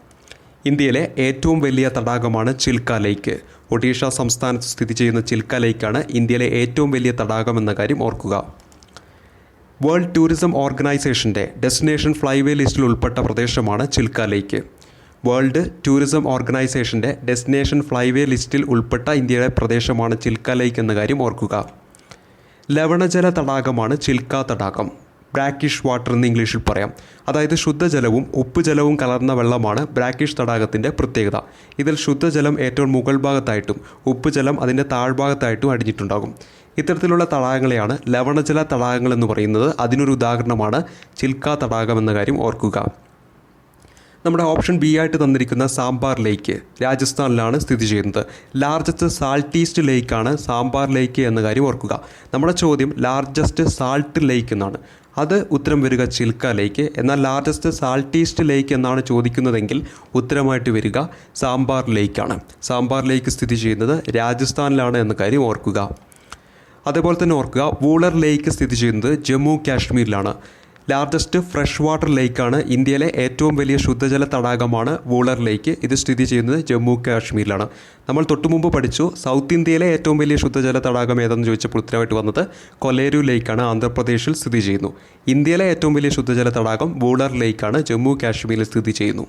ഇന്ത്യയിലെ ഏറ്റവും വലിയ തടാകമാണ് ചിൽക്ക ലേക്ക്. ഒഡീഷ സംസ്ഥാനത്ത് സ്ഥിതി ചെയ്യുന്ന ചിൽക്ക ലേക്കാണ് ഇന്ത്യയിലെ ഏറ്റവും വലിയ തടാകം എന്ന കാര്യം ഓർക്കുക. വേൾഡ് ടൂറിസം ഓർഗനൈസേഷന്റെ ഡെസ്റ്റിനേഷൻ ഫ്ലൈവേ ലിസ്റ്റിൽ ഉൾപ്പെട്ട പ്രദേശമാണ് ചിൽക്ക ലേക്ക്. വേൾഡ് ടൂറിസം ഓർഗനൈസേഷന്റെ ഡെസ്റ്റിനേഷൻ ഫ്ലൈവേ ലിസ്റ്റിൽ ഉൾപ്പെട്ട ഇന്ത്യയുടെ പ്രദേശമാണ് ചിൽക്ക ലേക്ക് എന്ന കാര്യം ഓർക്കുക. ലവണജല തടാകമാണ് ചിൽക്ക തടാകം. ബ്രാക്കിഷ് വാട്ടർ എന്ന് ഇംഗ്ലീഷിൽ പറയാം. അതായത് ശുദ്ധജലവും ഉപ്പുജലവും കലർന്ന വെള്ളമാണ് ബ്രാക്കിഷ് തടാകത്തിന്റെ പ്രത്യേകത. ഇതിൽ ശുദ്ധജലം ഏറ്റവും മുകൾ ഭാഗത്തായിട്ടും ഉപ്പുജലം അതിന്റെ താഴ്ഭാഗത്തായിട്ടും അടിഞ്ഞിട്ടുണ്ടാകും. ഇത്തരത്തിലുള്ള തടാകങ്ങളെയാണ് ലവണജല തടാകങ്ങൾ എന്ന് പറയുന്നത്. അതിനൊരു ഉദാഹരണമാണ് ചിൽക്ക തടാകം എന്ന കാര്യം ഓർക്കുക. നമ്മുടെ ഓപ്ഷൻ ബി ആയിട്ട് തന്നിരിക്കുന്ന സാമ്പാർ ലേക്ക് രാജസ്ഥാനിലാണ് സ്ഥിതി ചെയ്യുന്നത്. ലാർജസ്റ്റ് സാൾട്ടീസ്റ്റ് ലേക്കാണ് സാമ്പാർ ലേക്ക് എന്ന കാര്യം ഓർക്കുക. നമ്മുടെ ചോദ്യം ലാർജസ്റ്റ് സാൾട്ട് ലേക്ക് എന്നാണ്. അത് ഉത്തരം വരിക ചിൽക്ക ലേക്ക്. എന്നാൽ ലാർജസ്റ്റ് സാൾട്ടീസ്റ്റ് ലേക്ക് എന്നാണ് ചോദിക്കുന്നതെങ്കിൽ ഉത്തരമായിട്ട് വരിക സാമ്പാർ ലേക്കാണ് സാമ്പാർ ലേക്ക് സ്ഥിതി ചെയ്യുന്നത് രാജസ്ഥാനിലാണ് എന്ന കാര്യം ഓർക്കുക. അതേപോലെ തന്നെ ഓർക്കുക വൂളർ ലേക്ക് സ്ഥിതി ചെയ്യുന്നത് ജമ്മു കാശ്മീരിലാണ്. ലാർജസ്റ്റ് ഫ്രഷ് വാട്ടർ ലേക്കാണ് ഇന്ത്യയിലെ ഏറ്റവും വലിയ ശുദ്ധജല തടാകമാണ് വൂളർ ലേക്ക്. ഇത് സ്ഥിതി ചെയ്യുന്നത് ജമ്മു കാശ്മീരിലാണ്. നമ്മൾ തൊട്ടുമുമ്പ് പഠിച്ചു സൗത്ത് ഇന്ത്യയിലെ ഏറ്റവും വലിയ ശുദ്ധജല തടാകം ഏതെന്ന് ചോദിച്ചപ്പോൾ ഉത്തരമായിട്ട് വന്നത് കൊലേരു ലേക്കാണ് ആന്ധ്രാപ്രദേശിൽ സ്ഥിതി ചെയ്യുന്നു. ഇന്ത്യയിലെ ഏറ്റവും വലിയ ശുദ്ധജല തടാകം വൂളർ ലേക്കാണ് ജമ്മു കാശ്മീരിൽ സ്ഥിതി ചെയ്യുന്നു.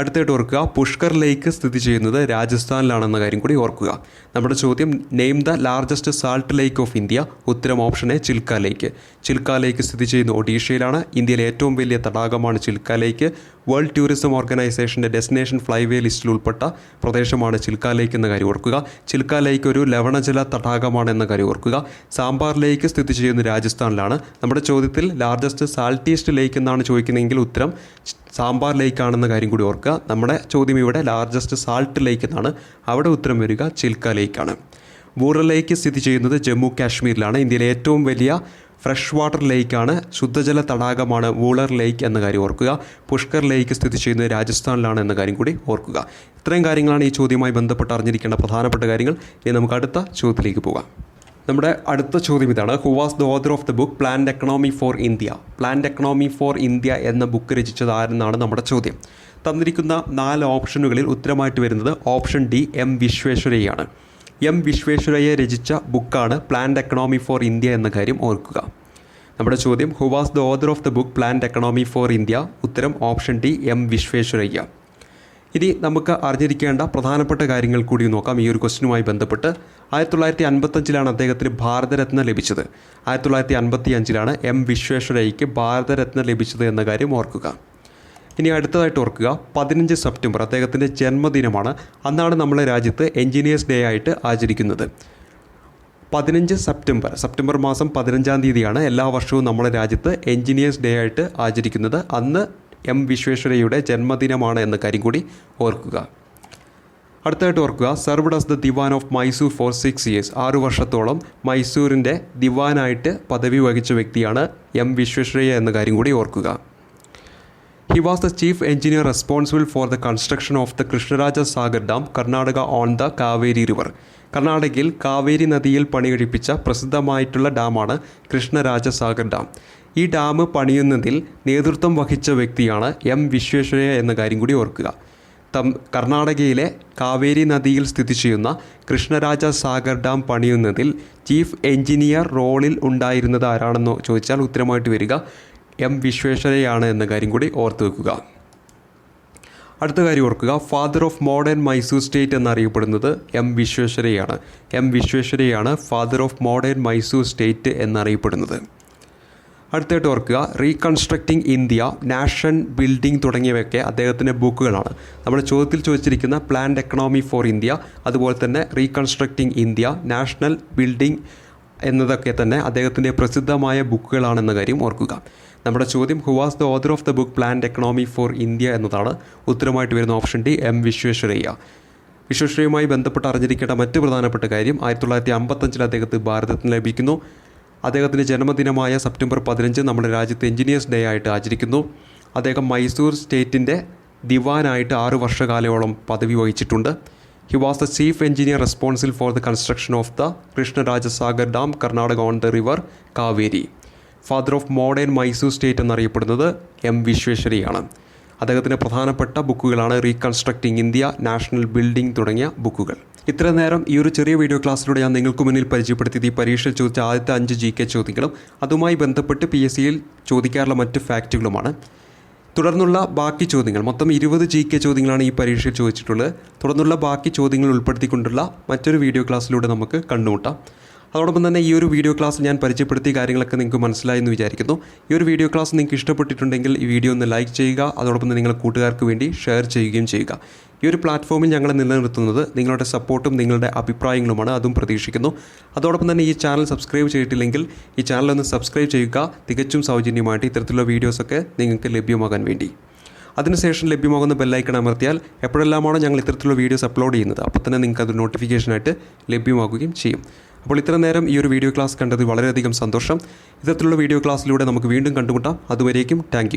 അടുത്തായിട്ട് ഓർക്കുക പുഷ്കർ ലേക്ക് സ്ഥിതി ചെയ്യുന്നത് രാജസ്ഥാനിലാണെന്ന കാര്യം കൂടി ഓർക്കുക. നമ്മുടെ ചോദ്യം name the largest salt lake of India ഉത്തരം option A Chilika lake Chilika lake സ്ഥിതി ചെയ്യുന്ന ഒഡീഷയിലാണ്. ഇന്ത്യയിലെ ഏറ്റവും വലിയ തടാകമാണ് ചിൽക്ക ലേക്ക് വേൾഡ് ടൂറിസം ഓർഗനൈസേഷന്റെ ഡെസ്റ്റിനേഷൻ ഫ്ലൈവേ ലിസ്റ്റിൽ ഉൾപ്പെട്ട പ്രദേശമാണ് ചിൽക്ക ലേക്ക് എന്ന കാര്യം ഓർക്കുക. ചിൽക്ക ലേക്ക് ഒരു ലവണജല തടാകമാണ് എന്ന കാര്യം ഓർക്കുക. സാമ്പാർ ലേക്ക് സ്ഥിതി ചെയ്യുന്ന രാജസ്ഥാനിലാണ്. നമ്മുടെ ചോദ്യത്തിൽ ലാർജസ്റ്റ് സാൾട്ടീസ്റ്റ് ലേക്ക് എന്നാണ് ചോദിക്കുന്നതെങ്കിൽ ഉത്തരം സാമ്പാർ ലേക്ക് ആണെന്ന കാര്യം കൂടി ഓർക്കുക. നമ്മുടെ ചോദ്യം ഇവിടെ ലാർജസ്റ്റ് സാൾട്ട് ലേക്ക് എന്നാണ്. അവിടെ ഉത്തരം വരിക ചിൽക്ക ലേക്കാണ് വൂറൽ ലേക്ക് സ്ഥിതി ചെയ്യുന്നത് ജമ്മു കാശ്മീരിലാണ്. ഇന്ത്യയിലെ ഏറ്റവും വലിയ ഫ്രഷ് വാട്ടർ ലേക്കാണ് ശുദ്ധജല തടാകമാണ് വൂളർ ലേക്ക് എന്ന കാര്യം ഓർക്കുക. പുഷ്കർ ലേക്ക് സ്ഥിതി ചെയ്യുന്നത് രാജസ്ഥാനിലാണ് എന്ന കാര്യം കൂടി ഓർക്കുക. ഇത്രയും കാര്യങ്ങളാണ് ഈ ചോദ്യവുമായി ബന്ധപ്പെട്ട് അറിഞ്ഞിരിക്കേണ്ട പ്രധാനപ്പെട്ട കാര്യങ്ങൾ. ഇനി നമുക്ക് അടുത്ത ചോദ്യത്തിലേക്ക് പോകാം. നമ്മുടെ അടുത്ത ചോദ്യം ഇതാണ്. Who was the author of the book planned economy for India planned economy for India എന്ന ബുക്ക് രചിച്ചത് ആരെന്നാണ് നമ്മുടെ ചോദ്യം. തന്നിരിക്കുന്ന നാല് ഓപ്ഷനുകളിൽ ഉത്തരമായിട്ട് വരുന്നത് ഓപ്ഷൻ ഡി എം വിശ്വേശ്വരയ്യാണ്. എം വിശ്വേശ്വരയ്യ രചിച്ച ബുക്കാണ് പ്ലാൻഡ് എക്കണോമി ഫോർ ഇന്ത്യ എന്ന കാര്യം ഓർക്കുക. നമ്മുടെ ചോദ്യം who was the author of the book planned economy for India ഉത്തരം ഓപ്ഷൻ ഡി എം വിശ്വേശ്വരയ്യ. ഇനി നമുക്ക് അറിഞ്ഞിരിക്കേണ്ട പ്രധാനപ്പെട്ട കാര്യങ്ങൾ കൂടി നോക്കാം. ഈ ഒരു ക്വസ്റ്റിനുമായി ബന്ധപ്പെട്ട് ആയിരത്തി തൊള്ളായിരത്തി അൻപത്തഞ്ചിലാണ് അദ്ദേഹത്തിന് ഭാരതരത്ന ലഭിച്ചത്. ആയിരത്തി തൊള്ളായിരത്തി അൻപത്തി അഞ്ചിലാണ് എം വിശ്വേശ്വരയ്ക്ക് ഭാരതരത്ന ലഭിച്ചത് എന്ന കാര്യം ഓർക്കുക. ഇനി അടുത്തതായിട്ട് ഓർക്കുക പതിനഞ്ച് സെപ്റ്റംബർ അദ്ദേഹത്തിന്റെ ജന്മദിനമാണ്. അന്നാണ് നമ്മളെ രാജ്യത്ത് എൻജിനീയേഴ്സ് ഡേ ആയിട്ട് ആചരിക്കുന്നത്. പതിനഞ്ച് സെപ്റ്റംബർ സെപ്റ്റംബർ മാസം പതിനഞ്ചാം തീയതിയാണ് എല്ലാ വർഷവും നമ്മുടെ രാജ്യത്ത് എൻജിനീയേഴ്സ് ഡേ ആയിട്ട് ആചരിക്കുന്നത്. അന്ന് എം വിശ്വേശ്വരയുടെ ജന്മദിനമാണ് എന്ന കാര്യം കൂടി ഓർക്കുക. അടുത്തായിട്ട് ഓർക്കുക served as the Diwan of Mysore for six years ആറു വർഷത്തോളം മൈസൂരിന്റെ ദിവാനായിട്ട് പദവി വഹിച്ച വ്യക്തിയാണ് എം വിശ്വേശ്വരയ്യ എന്ന കാര്യം കൂടി ഓർക്കുക. He was the chief engineer responsible for the construction of the Krishnaraja Sagar dam Karnataka on the Kaveri river കർണാടകയിൽ കാവേരി നദിയിൽ പണികഴിപ്പിച്ച പ്രസിദ്ധമായിട്ടുള്ള ഡാമാണ് കൃഷ്ണരാജ സാഗർ ഡാം. ഈ ഡാം പണിയുന്നതിൽ നേതൃത്വം വഹിച്ച വ്യക്തിയാണ് എം വിശ്വേശ്വരയ്യ എന്ന കാര്യം കൂടി ഓർക്കുക. തം കർണാടകയിലെ കാവേരി നദിയിൽ സ്ഥിതി ചെയ്യുന്ന കൃഷ്ണരാജ സാഗർ ഡാം പണിയുന്നതിൽ ചീഫ് എഞ്ചിനീയർ റോളിൽ ഉണ്ടായിരുന്നത് ആരാണെന്നോ ചോദിച്ചാൽ ഉത്തരമായിട്ട് വരിക എം വിശ്വേശ്വരയാണ് എന്ന കാര്യം കൂടി ഓർത്തു വെക്കുക. അടുത്ത കാര്യം ഓർക്കുക. Father of modern Mysore state എന്നറിയപ്പെടുന്നത് എം വിശ്വേശ്വരയാണ്. M വിശ്വേശ്വരയാണ് father of modern Mysore state എന്നറിയപ്പെടുന്നത്. അടുത്തായിട്ട് ഓർക്കുക റീകൺസ്ട്രക്റ്റിംഗ് ഇന്ത്യ നാഷൻ ബിൽഡിംഗ് തുടങ്ങിയവയൊക്കെ അദ്ദേഹത്തിന്റെ ബുക്കുകളാണ്. നമ്മുടെ ചോദ്യത്തിൽ ചോദിച്ചിരിക്കുന്ന പ്ലാൻഡ് എക്കണോമി ഫോർ ഇന്ത്യ അതുപോലെ തന്നെ റീകൺസ്ട്രക്റ്റിംഗ് ഇന്ത്യ നാഷണൽ ബിൽഡിംഗ് എന്നതൊക്കെ തന്നെ അദ്ദേഹത്തിന്റെ പ്രസിദ്ധമായ ബുക്കുകളാണെന്ന കാര്യം ഓർക്കുക. നമ്മുടെ ചോദ്യം who was the author of the book planned economy for India എന്നതാണ്. ഉത്തരമായിട്ട് വരുന്ന ഓപ്ഷൻ ഡി എം വിശ്വേശ്വരയ്യ. വിശ്വേശ്വരയുമായി ബന്ധപ്പെട്ട് അറിഞ്ഞിരിക്കേണ്ട മറ്റ് പ്രധാനപ്പെട്ട കാര്യം ആയിരത്തി തൊള്ളായിരത്തി അമ്പത്തഞ്ചിൽ അദ്ദേഹത്തിന് ഭാരതത്തിന് ലഭിക്കുന്നു. അദ്ദേഹത്തിന്റെ ജന്മദിനമായ സെപ്റ്റംബർ പതിനഞ്ച് നമ്മുടെ രാജ്യത്ത് എഞ്ചിനീയേഴ്സ് ഡേ ആയിട്ട് ആചരിക്കുന്നു. അദ്ദേഹം മൈസൂർ സ്റ്റേറ്റിന്റെ ദിവാനായിട്ട് ആറ് വർഷകാലയോളം പദവി വഹിച്ചിട്ടുണ്ട്. He was the chief engineer responsible for the construction of the Krishnarajasagar dam Karnataka on the river Kaveri. Father of modern Mysore state എന്നറിയപ്പെടുന്നത് എം വിശ്വേശ്വരിയാണ്. അദ്ദേഹത്തിന്റെ പ്രധാനപ്പെട്ട ബുക്കുകളാണ് റീകൺസ്ട്രക്റ്റിംഗ് ഇന്ത്യ നാഷണൽ ബിൽഡിംഗ് തുടങ്ങിയ ബുക്കുകൾ. ഇത്ര നേരം ഈ ഒരു ചെറിയ വീഡിയോ ക്ലാസ്സിലൂടെ ഞാൻ നിങ്ങൾക്ക് മുന്നിൽ പരിചയപ്പെടുത്തിയത് ഈ പരീക്ഷയിൽ ചോദിച്ച ആദ്യത്തെ അഞ്ച് ജി കെ ചോദ്യങ്ങളും അതുമായി ബന്ധപ്പെട്ട് പി എസ് സിയിൽ ചോദിക്കാറുള്ള മറ്റ് ഫാക്റ്റുകളുമാണ് തുടർന്നുള്ള ബാക്കി ചോദ്യങ്ങൾ മൊത്തം ഇരുപത് ജി കെ ചോദ്യങ്ങളാണ് ഈ പരീക്ഷയിൽ ചോദിച്ചിട്ടുള്ളത്. തുടർന്നുള്ള ബാക്കി ചോദ്യങ്ങൾ ഉൾപ്പെടുത്തിക്കൊണ്ടുള്ള മറ്റൊരു വീഡിയോ ക്ലാസ്സിലൂടെ നമുക്ക് കണ്ടുമുട്ടാം. അതോടൊപ്പം തന്നെ ഈ ഒരു വീഡിയോ ക്ലാസ് ഞാൻ പരിചയപ്പെടുത്തിയ കാര്യങ്ങളൊക്കെ നിങ്ങൾക്ക് മനസ്സിലായി എന്ന് വിചാരിക്കുന്നു. ഈ ഒരു വീഡിയോ ക്ലാസ് നിങ്ങൾക്ക് ഇഷ്ടപ്പെട്ടിട്ടുണ്ടെങ്കിൽ ഈ വീഡിയോ ഒന്ന് ലൈക്ക് ചെയ്യുക അതോടൊപ്പം തന്നെ നിങ്ങളുടെ കൂട്ടുകാർക്ക് വേണ്ടി ഷെയർ ചെയ്യുകയും ചെയ്യുക. ഈ ഒരു പ്ലാറ്റ്ഫോമിൽ ഞങ്ങൾ നിലനിർത്തുന്നത് നിങ്ങളുടെ സപ്പോർട്ടും നിങ്ങളുടെ അഭിപ്രായങ്ങളുമാണ് അതും പ്രതീക്ഷിക്കുന്നു. അതോടൊപ്പം തന്നെ ഈ ചാനൽ സബ്സ്ക്രൈബ് ചെയ്തിട്ടില്ലെങ്കിൽ ഈ ചാനൽ ഒന്ന് സബ്സ്ക്രൈബ് ചെയ്യുക. തികച്ചും സൗജന്യമായിട്ട് ഇത്തരത്തിലുള്ള വീഡിയോസൊക്കെ നിങ്ങൾക്ക് ലഭ്യമാകാൻ വേണ്ടി. അതിനുശേഷം ലഭ്യമാകുന്ന ബെല്ലൈക്കൺ അമർത്തിയാൽ എപ്പോഴെല്ലാമാണോ ഞങ്ങൾ ഇത്തരത്തിലുള്ള വീഡിയോസ് അപ്ലോഡ് ചെയ്യുന്നത്? അപ്പോൾ തന്നെ നിങ്ങൾക്ക് അത് നോട്ടിഫിക്കേഷനായിട്ട് ലഭ്യമാകുകയും ചെയ്യും. അപ്പോൾ ഇത്ര നേരം ഈ ഒരു വീഡിയോ ക്ലാസ് കണ്ടത് വളരെയധികം സന്തോഷം. ഇത്തരത്തിലുള്ള വീഡിയോ ക്ലാസ്സിലൂടെ നമുക്ക് വീണ്ടും കണ്ടുമുട്ടാം. അതുവരേക്കും താങ്ക്